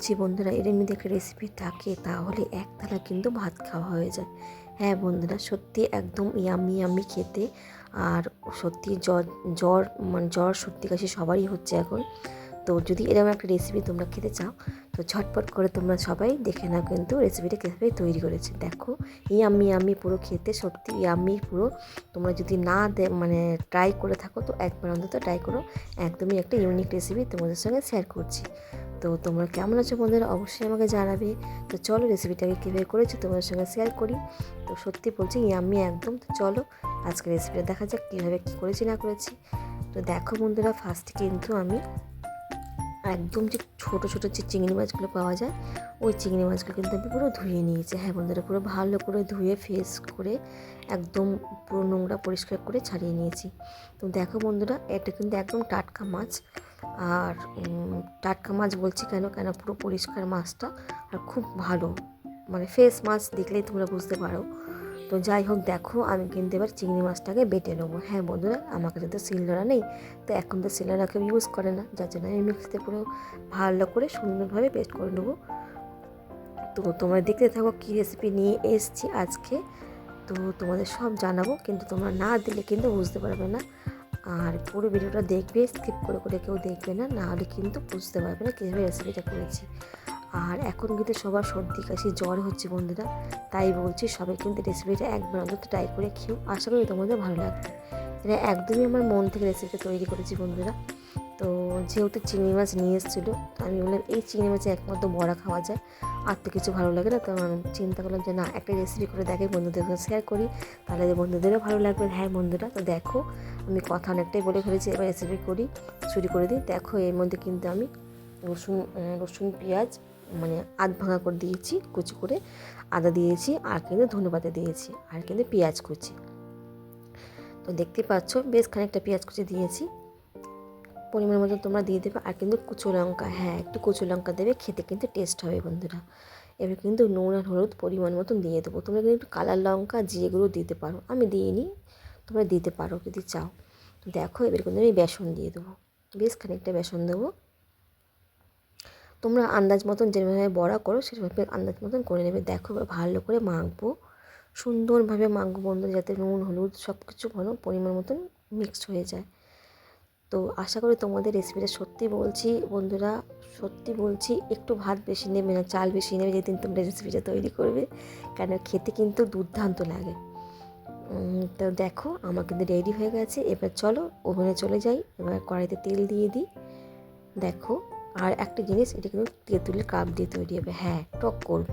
বলছি, বন্ধুরা এর মধ্যে একটা রেসিপি থাকে, তাহলে এক থালা কিন্তু ভাত খাওয়া হয়ে যায়। হ্যাঁ বন্ধুরা, সত্যি একদম ইয়ামি ইয়ামি খেতে। আর সত্যি জ্বর জ্বর মানে জ্বর, সর্দি, কাশি সবারই হচ্ছে এখন। তো যদি এরকম একটা রেসিপি তোমরা খেতে চাও, তো ঝটপট করে তোমরা সবাই দেখে নাও কিন্তু রেসিপিটা কীভাবে তৈরি করেছে। দেখো ইয়ামি ইয়ামি পুরো খেতে, সত্যি ইয়ামি পুরো। তোমরা যদি না দে মানে ট্রাই করে থাকো, তো একবার অন্তত ট্রাই করো। একদমই একটা ইউনিক রেসিপি তোমাদের সঙ্গে শেয়ার করছি। তো তোমরা কেমন আছো বন্ধুরা? অবশ্যই আমাকে জানাবে। তো চলো রেসিপিটাকে কীভাবে করেছি তোমাদের সঙ্গে শেয়ার করি। তো সত্যি বলছি ইয়াম্মি একদম। তো চলো আজকে রেসিপিটা দেখা যাক কীভাবে কী করেছি, না করেছি। তো দেখো বন্ধুরা ফার্স্টে কিন্তু আমি একদম যে ছোটো ছোটো যে চিংড়ি মাছগুলো পাওয়া যায়, ওই চিংড়ি মাছগুলো কিন্তু আমি পুরো ধুয়ে নিয়েছি। হ্যাঁ বন্ধুরা, পুরো ভালো করে ধুয়ে ফেস করে, একদম পুরো নোংরা পরিষ্কার করে ছাড়িয়ে নিয়েছি। তো দেখো বন্ধুরা, এটা কিন্তু একদম টাটকা মাছ। আর টাটকা মাছ বলছি কেন? কেন পুরো পরিষ্কার মাছটা আর খুব ভালো। মানে ফ্রেশ মাছ দেখলেই তোমরা বুঝতে পারো। তো যাই হোক, দেখো, আমি কিন্তু এবার চিংড়ি মাছটাকে বেটে নেব। হ্যাঁ বন্ধুরা আমার কাছে তো শিলনোড়া নেই তো এখন তো শিলনোড়া কেউ ইউজ করে না। যার জন্য আমি মিক্সিতে পুরো ভালো করে সুন্দরভাবে পেস্ট করে নেব। তো তোমরা দেখতে থাকো কী রেসিপি নিয়ে এসছি আজকে। তো তোমাদের সব জানাব, কিন্তু তোমরা না দিলে কিন্তু বুঝতে পারবে না। আর পুরো ভিডিওটা দেখবে স্কিপ করে করে কেউ দেখবে না, নাহলে কিন্তু বুঝতে পারবে না কীভাবে রেসিপিটা করেছি। আর এখন কিন্তু সবার সর্দি, কাশি, জ্বর হচ্ছে বন্ধুরা, তাই বলছি সবাই কিন্তু রেসিপিটা একবার অন্তত ট্রাই করে খেয়েও, আশা করি তোমাদের ভালো লাগবে। এটা একদমই আমার মন থেকে রেসিপিটা তৈরি করেছি বন্ধুরা। তো যেহেতু চিংড়ি মাছ নিয়ে এসেছিল আমি বললাম, এই চিংড়ি মাছে একমাত্র বড়া খাওয়া যায়, আর তো কিছু ভালো লাগে না। তো আমি চিন্তা করলাম যে, না, একটা রেসিপি করে দেখে বন্ধুদের সঙ্গে শেয়ার করি, তাহলে বন্ধুদেরও ভালো লাগবে। হ্যাঁ বন্ধুরা, তো দেখো, আমি কথা অনেকটাই বলে ফেলেছি, এবার রেসিপি করি শুরু করে দিই। দেখো, এর মধ্যে কিন্তু আমি রসুন রসুন, পেঁয়াজ মানে আধ ভাঙা করে দিয়েছি, কুচি করে আদা দিয়েছি, আর কিন্তু ধনেপাতা দিয়েছি, আর কিন্তু পেঁয়াজ কুচি। তো দেখতে পাচ্ছ, বেশ খানিকটা পেঁয়াজ কুচি দিয়েছি। পরিমাণ মতো তোমরা দিয়ে দেবে আর কিন্তু কুচো লঙ্কা হ্যাঁ একটু কুচো লঙ্কা দেবে, খেতে কিন্তু টেস্ট হবে বন্ধুরা। এবার কিন্তু নুন আর হলুদ পরিমাণ মতন দিয়ে দেবো। তোমরা কিন্তু একটু কালার লঙ্কা জিরেগুলো দিতে পারো, আমি দিইনি, তোমরা দিতে পারো যদি চাও। দেখো এবার কিন্তু আমি বেসন দিয়ে দেবো। বেশ খানিকটা বেসন দেবো। তোমরা আন্দাজ মতন যেভাবে বড়া করো, সেভাবে আন্দাজ মতন করে নেবে। দেখো এবার ভালো করে মাখবো। সুন্দরভাবে মাখবো বন্ধুরা, যাতে নুন, হলুদ সব কিছু ভালো পরিমাণ মতন মিক্সড হয়ে যায়। তো আশা করি তোমাদের রেসিপিটা সত্যি বলছি। বন্ধুরা, সত্যি বলছি, একটু ভাত বেশি নেবে না, চাল বেশি নেবে, যেদিন তোমরা রেসিপিটা তৈরি করবে। কেন খেতে কিন্তু দুর্দান্ত লাগে। তো দেখো, আমার কিন্তু রেডি হয়ে গেছে। এবার চলো, ওভেনে চলে যাই। এবার কড়াইতে তেল দিয়ে দিই। দেখো, আর একটা জিনিস, এটা কিন্তু তেঁতুলের কাপ দিয়ে তৈরি হবে। হ্যাঁ টক করব।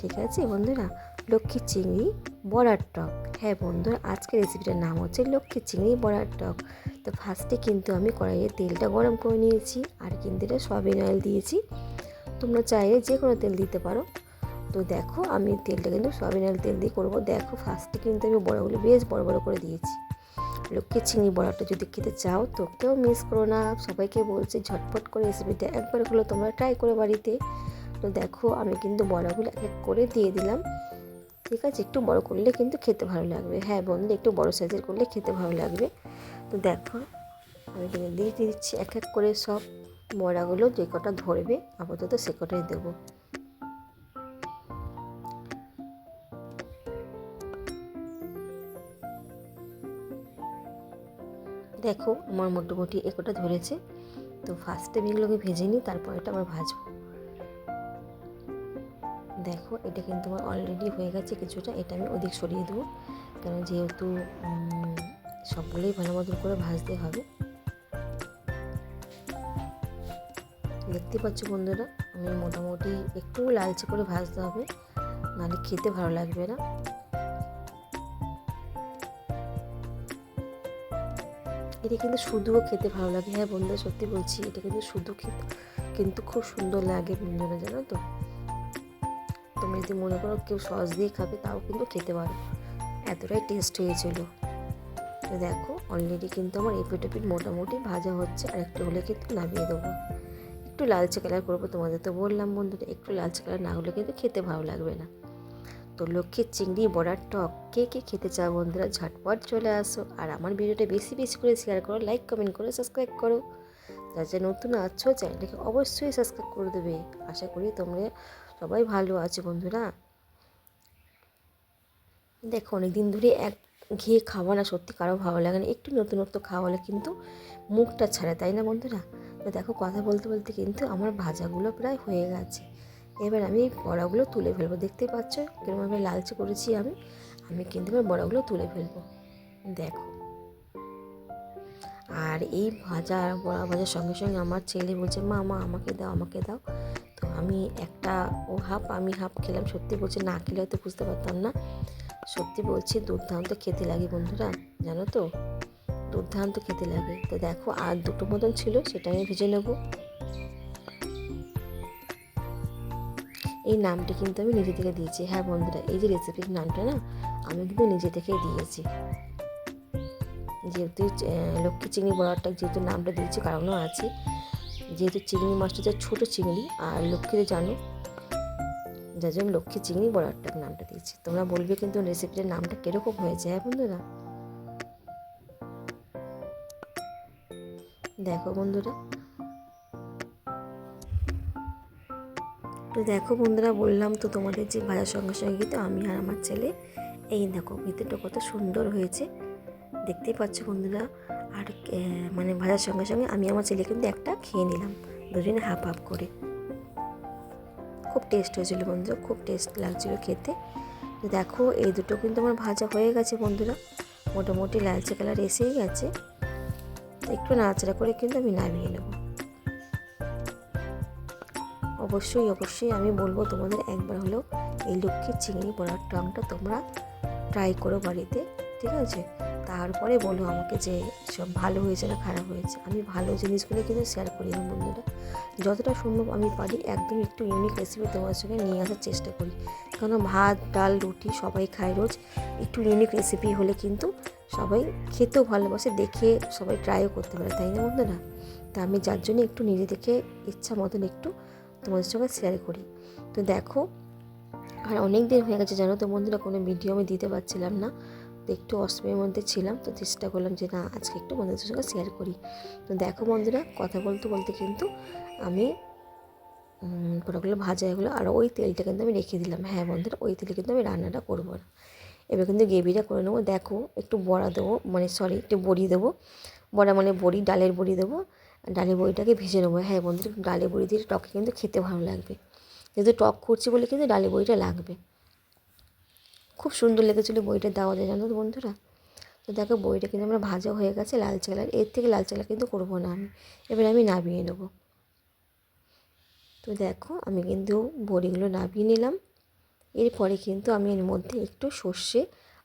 ঠিক আছে? বন্ধুরা, লক্ষ্মী চিংড়ি বড়ার টক। হ্যাঁ বন্ধুরা, আজকের রেসিপিটার নাম হচ্ছে লক্ষ্মী চিংড়ি বড়ার টক। তো ফার্স্টে কিন্তু আমি কড়াইয়ে তেলটা গরম করে নিয়েছি আর কিন্তু এটা সয়াবিন অয়েল দিয়েছি। তোমরা চাইলে যে কোনো তেল দিতে পারো। তো দেখো, আমি তেলটা কিন্তু সয়াবিন অয়েল তেল দিয়ে করব। দেখো ফার্স্টে কিন্তু আমি বড়াগুলো বেশ বড় বড় করে দিয়েছি। লক্ষ্মী চিংড়ি বড়াটা যদি খেতে চাও তো কেউ মিস করো না। সবাইকে বলছি, ঝটপট করে রেসিপিটা একবার হলো তোমরা ট্রাই করে বাড়িতে। তো দেখো আমি কিন্তু বড়াগুলো এক এক করে দিয়ে দিলাম। ঠিক আছে, একটু বড় করলে কিন্তু খেতে ভালো লাগবে। হ্যাঁ বন্ধু, একটু বড় সাইজের করলে খেতে ভালো লাগবে। তো দেখো, আমি কিন্তু দিয়ে দিচ্ছি এক এক করে সব বড়াগুলো, যে কটা ধরবে, আপাতত সে কটাই দেবো। দেখো, আমার মোটামুটি একটা ধরেছে। তো ফার্স্টে আমি এগুলোকে ভেজে নিই তারপর এটা আবার ভাজবো। দেখো, এটা কিন্তু আমার অলরেডি হয়ে গেছে কিছুটা, এটা আমি ওদিক সরিয়ে দেবো। কারণ যেহেতু সবগুলোই ভালো মতন করে ভাজতে হবে। দেখতে পাচ্ছ বন্ধুরা, আমি মোটামুটি একটু লালচে করে ভাজতে হবে, নাহলে খেতে ভালো লাগবে না। এটা কিন্তু শুধুও খেতে ভালো লাগে। হ্যাঁ বন্ধুরা, সত্যি বলছি, এটা কিন্তু শুধু খেতে, কিন্তু খুব সুন্দর লাগে বন্ধুরা, জানো তো? যদি মনে করো কেউ সস দিয়ে খাবে, তাও কিন্তু খেতে পারো। এতটাই টেস্ট হয়েছিল। দেখো অলরেডি কিন্তু আমার এপিট এপিট মোটামুটি ভাজা হচ্ছে, আর একটু হলে কিন্তু নামিয়ে দেবো। একটু লালচে কালার করব, তোমাদের তো বললাম বন্ধুরা, একটু লালচে কালার না হলে কিন্তু খেতে ভালো লাগবে না। তো লক্ষ্মীর চিংড়ি, বড়ার টক, কে কে খেতে চাও বন্ধুরা, ঝটপট চলে আসো। আর আমার ভিডিওটা বেশি বেশি করে শেয়ার করো লাইক কমেন্ট করো সাবস্ক্রাইব করো। যার নতুন আছো চ্যানেলটাকে অবশ্যই সাবস্ক্রাইব করে দেবে। আশা করি তোমরা সবাই ভালো আছে বন্ধুরা। দেখো অনেক দিন ধরে এক ঘিয়ে খাওয়া না সত্যি কারও ভালো লাগে না। একটু নতুনত্ব খাওয়ালে কিন্তু মুখটা ছাড়ে, তাই না বন্ধুরা? তো দেখো, কথা বলতে বলতে কিন্তু আমার ভাজাগুলো প্রায় হয়ে গেছে। এবার আমি বড়াগুলো তুলে ফেলব, দেখতে পাচ্ছ? কিরমভাবে লালচে করেছি আমি। আমি কিন্তু এবার বড়াগুলো তুলে ফেলব। দেখো। আর এই ভাজা, বড়া ভাজার সঙ্গে সঙ্গে আমার ছেলে বলছে, মা মা, আমাকে দাও আমাকে দাও। তো আমি একটা ও হাফ, আমি হাফ খেলাম। সত্যি বলছি, না খেলে হয়তো বুঝতে পারতাম না। সত্যি বলছি, দুর্দান্ত খেতে লাগে বন্ধুরা, জানো তো? দুর্দান্ত খেতে লাগে। তো দেখো, আর দুটো মতন ছিল, সেটা আমি ভেজে নেব। এই নামটি কিন্তু আমি নিজে থেকে দিয়েছি। হ্যাঁ বন্ধুরা, এই যে রেসিপির নামটা না আমি কিন্তু নিজে থেকেই দিয়েছি। যেহেতু লক্ষ্মী চিংড়ি বড়াটা যেহেতু নামটা দিয়েছি, কারণও আছে। যেহেতু চিংড়ি মাছটা যে ছোটো চিংড়ি আর লক্ষ্মীতে জানো, যার জন্য লক্ষ্মী চিংড়ি বড়ারটা নামটা দিয়েছি। তোমরা বলবে কিন্তু রেসিপিটার নামটা কীরকম হয়েছে হ্যাঁ বন্ধুরা? দেখো বন্ধুরা। তো দেখো বন্ধুরা, বললাম তো তোমাদের যে ভাজার সঙ্গে সঙ্গে তো আমি আর আমার ছেলে, এই দেখো ভিতরটা কত সুন্দর হয়েছে। দেখতেই পাচ্ছ বন্ধুরা আর মানে ভাজার সঙ্গে সঙ্গে আমি আমার ছেলে কিন্তু একটা খেয়ে নিলাম। দুজনে হাফ হাফ করে। খুব টেস্ট হয়েছিল বন্ধুরা, খুব টেস্ট লাগছিল খেতে। দেখো, এই দুটো কিন্তু আমার ভাজা হয়ে গেছে বন্ধুরা। মোটামুটি লালচে কালার এসেই গেছে। একটু নাড়াচাড়া করে কিন্তু আমি নামিয়ে নেব। অবশ্যই অবশ্যই আমি বলব তোমাদের একবার হলেও এই লক্ষ্মীর চিংড়ি বড়ার টংটা তোমরা ট্রাই করো বাড়িতে, ঠিক আছে? তারপরে বলো আমাকে যে সব ভালো হয়েছে না খারাপ হয়েছে। আমি ভালো জিনিসগুলো কিন্তু শেয়ার করি না বন্ধুরা। যতটা সম্ভব আমি পারি একদম একটু ইউনিক রেসিপি তোমার সঙ্গে নিয়ে আসার চেষ্টা করি। কারণ ভাত, ডাল, রুটি সবাই খায় রোজ। একটু ইউনিক রেসিপি হলে কিন্তু সবাই খেতেও ভালোবাসে, দেখে সবাই ট্রাইও করতে পারে, তাই না বন্ধুরা? তা আমি যার জন্য একটু নিজে দেখে ইচ্ছা মতন একটু তোমাদের সঙ্গে শেয়ার করি। তো দেখো, আর অনেক দিন হয়ে গেছে, জানো তো বন্ধুরা, কোনো ভিডিও আমি দিতে পারছিলাম না। তো একটু অসময়ের মধ্যে ছিলাম, তো চেষ্টা করলাম যে, না, আজকে একটু বন্ধুদের সঙ্গে শেয়ার করি। তো দেখো বন্ধুরা, কথা বলতে বলতে কিন্তু আমি পোড়াগুলো ভাজা এগুলো আর ওই তেলটা কিন্তু আমি রেখে দিলাম। হ্যাঁ বন্ধুরা, ওই তেলে কিন্তু আমি রান্নাটা করব না। এবার কিন্তু গ্রেভিটা করে নেব। দেখো, একটু বড়া দেবো মানে সরি একটু বড়ি দেবো। বড়া মানে বড়ি, ডালের বড়ি দেবো। ডালের বড়িটাকে ভেজে নেব। হ্যাঁ বন্ধুরা, ডালের বড়ি দিয়ে টকে কিন্তু খেতে ভালো লাগবে। যেহেতু টক করছি বলে কিন্তু ডালের বড়িটা লাগবে। খুব সুন্দর লেগেছিলো বইটা দেওয়া যায়, জানো তো বন্ধুরা? তো দেখো বইটা কিন্তু আমরা ভাজা হয়ে গেছে লালচে কালারের থেকে লালচে কালার কিন্তু করব না আমি। এবার আমি নামিয়ে নেব। তো দেখো আমি কিন্তু বড়িগুলো নামিয়ে নিলাম। এরপরে কিন্তু আমি এর মধ্যে একটু সর্ষে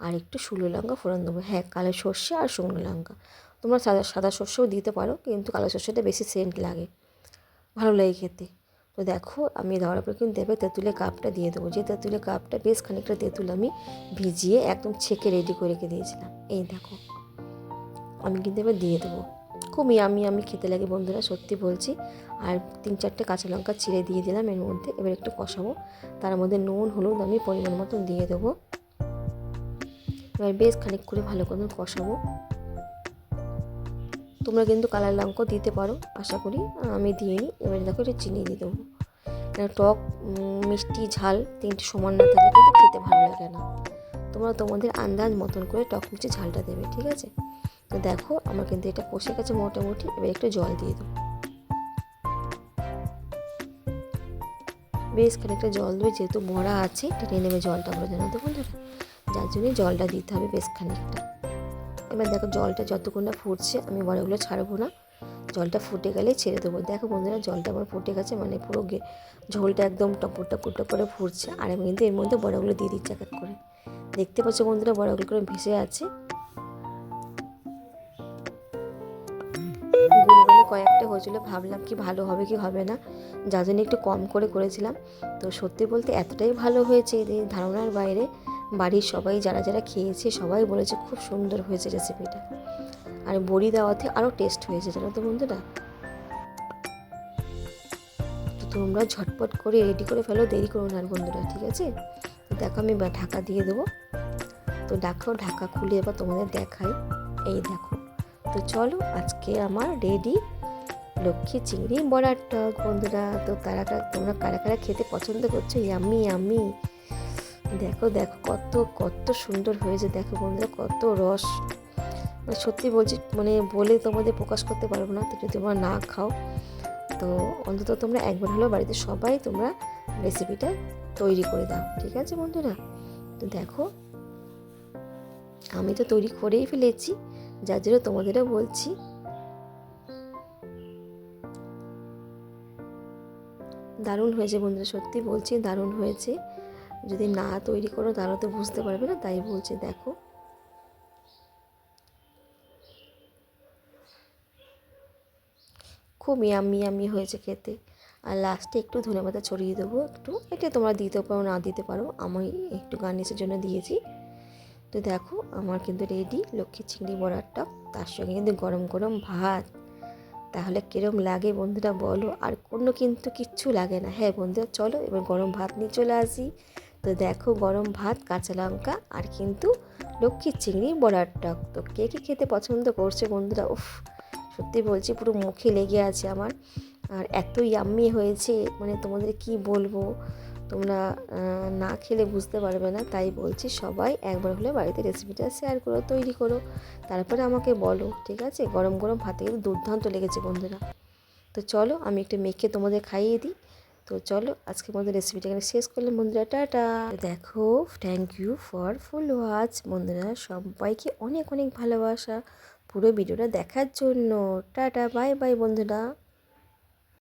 আর একটু শুকনো লঙ্কা ফোড়ন দেবো। হ্যাঁ কালো সর্ষে আর শুকনো লঙ্কা। তোমরা সাদা সাদা সর্ষেও দিতে পারো, কিন্তু কালো সর্ষেটা বেশি সেন্ট লাগে। ভালো লাগে খেতে। তো দেখো, আমি দেওয়ার পর কিন্তু দেবে তেঁতুলের কাপটা দিয়ে দেবো। যে তেঁতুলের কাপটা বেশ খানিকটা তেঁতুল আমি ভিজিয়ে একদম ছেঁকে রেডি করে রেখে দিয়েছিলাম। এই দেখো, আমি কিন্তু এবার দিয়ে দেবো। খুব ইয়ামি আমি খেতে লাগে বন্ধুরা, সত্যি বলছি। আর তিন চারটে কাঁচা লঙ্কা ছিঁড়ে দিয়ে দিলাম এর মধ্যে। এবার একটু কষাবো। তার মধ্যে নুন, হলুদ আমি পরিমাণ মতো দিয়ে দেবো। এবার বেশ খানিক করে ভালো করে কষাবো। তোমরা কিন্তু কালার লঙ্কাও দিতে পারো, আশা করি। আমি দিয়ে নিই এবার দেখো একটু চিনি দিয়ে দেবো। টক মিষ্টি ঝাল তিনটে সমান না থাকলে কিন্তু খেতে ভালো লাগে না। তোমরা তোমাদের আন্দাজ মতন করে টক মিষ্টি ঝালটা দেবে, ঠিক আছে? তো দেখো, আমার কিন্তু এটা কষে গেছে মোটামুটি। এবার একটু জল দিয়ে দেবো। বেশ খানিকটা জল দেবে যেহেতু বড়া আছে টেনে নেবে জলটা আমরা জানো তো বন্ধুরা? যার জন্যই জলটা দিতে হবে বেশ খানিকটা। এবার দেখো, জলটা যতক্ষণ না ফুটছে, আমি বড়াগুলো ছাড়বো না। জলটা ফুটে গেলে ছেড়ে দেবো। দেখো বন্ধুরা, জলটা আমার ফুটে গেছে মানে পুরো ঝোলটা একদম টপর টপর করে ফুটছে। আর আমি কিন্তু এর মধ্যে বড়াগুলো দিয়ে দিচ্ছি এক এক করে। দেখতে পাচ্ছ বন্ধুরা, বড়াগুলো করে ভেসে আছে কয়েকটা হয়েছিল, ভাবলাম কি ভালো হবে কি হবে না। যার জন্য একটু কম করে করেছিলাম। তো সত্যি বলতে এতটাই ভালো হয়েছে এই ধারণার বাইরে। বাড়ির সবাই যারা যারা খেয়েছে, সবাই বলেছে খুব সুন্দর হয়েছে রেসিপিটা। আর বড়ি দেওয়াতে আরও টেস্ট হয়েছে জানো তো বন্ধুরা? তো তোমরা ঝটপট করে রেডি করে ফেলো, দেরি করো না বন্ধুরা, ঠিক আছে? দেখো আমি ঢাকা দিয়ে দেবো। তো দেখো ঢাকা খুলে এবার তোমাদের দেখাই। এই দেখো। তো চলো আজকে আমার রেডি লক্ষ্মী চিংড়ি বড়ার টক, বন্ধুরা। তো তারা কা- তোমরা কারা কারা খেতে পছন্দ করছ? ইয়াম্মি আমি দেখো দেখো কত কত সুন্দর হয়েছে। দেখো বন্ধুরা, কত রস। সত্যি বলছি মানে বলে তোমাদের প্রকাশ করতে পারব না, তো যদি তোমরা না খাও, তো অন্তত তোমরা একবার হলেও বাড়িতে সবাই তোমরা রেসিপিটা তৈরি করে দাও, ঠিক আছে বন্ধুরা? তো দেখো, আমি তো তৈরি করেই ফেলেছি, যার জন্য তোমাদেরও বলছি। দারুণ হয়েছে বন্ধুরা, সত্যি বলছি, দারুণ হয়েছে। যদি না তৈরি করো তাহলে তো বুঝতে পারবে না, তাই বলছি, দেখো। খুব ইয়াম্মি ইয়াম্মি হয়েছে খেতে। আর লাস্টে একটু ধনে পাতা ছড়িয়ে দেবো, একটু। এটা তোমরা দিতে পারো, না দিতে পারো, আমি একটু গার্নিশের জন্য দিয়েছি। তো দেখো, আমার কিন্তু রেডি লক্ষ্মী চিংড়ি বড়ার টক তার সঙ্গে কিন্তু গরম গরম ভাত। তাহলে কিরম লাগে বন্ধুরা বলো, আর কোনো কিন্তু কিচ্ছু লাগে না। হ্যাঁ বন্ধুরা, চলো এবার গরম ভাত নিয়ে চলে আসি। তো দেখো, গরম ভাত, কাঁচা লঙ্কা, আর কিন্তু লক্ষ্মীর চিংড়ি বড়ার টক তো কে কে খেতে পছন্দ করছে বন্ধুরা? উফ সত্যি বলছি, পুরো মুখে লেগে আছে আমার। আর এত ইয়াম্মি হয়েছে মানে তোমাদের কি বলব? তোমরা না খেলে বুঝতে পারবে না, তাই বলছি সবাই একবার হলে বাড়িতে রেসিপিটা শেয়ার করো, তৈরি করো। তারপরে আমাকে বলো, ঠিক আছে? গরম গরম ভাতে কিন্তু দুর্দান্ত লেগেছে বন্ধুরা। তো চলো, আমি একটু মেখে তোমাদের খাইয়ে দিই। তো চলো, আজকের মধ্যে রেসিপিটা এখানে শেষ করলাম বন্ধুরা, টাটা! দেখো thank you for full watch বন্ধুরা, সবাইকে অনেক অনেক ভালোবাসা। পুরো ভিডিওটা দেখার জন্য। টাটা বাই বাই বন্ধুরা।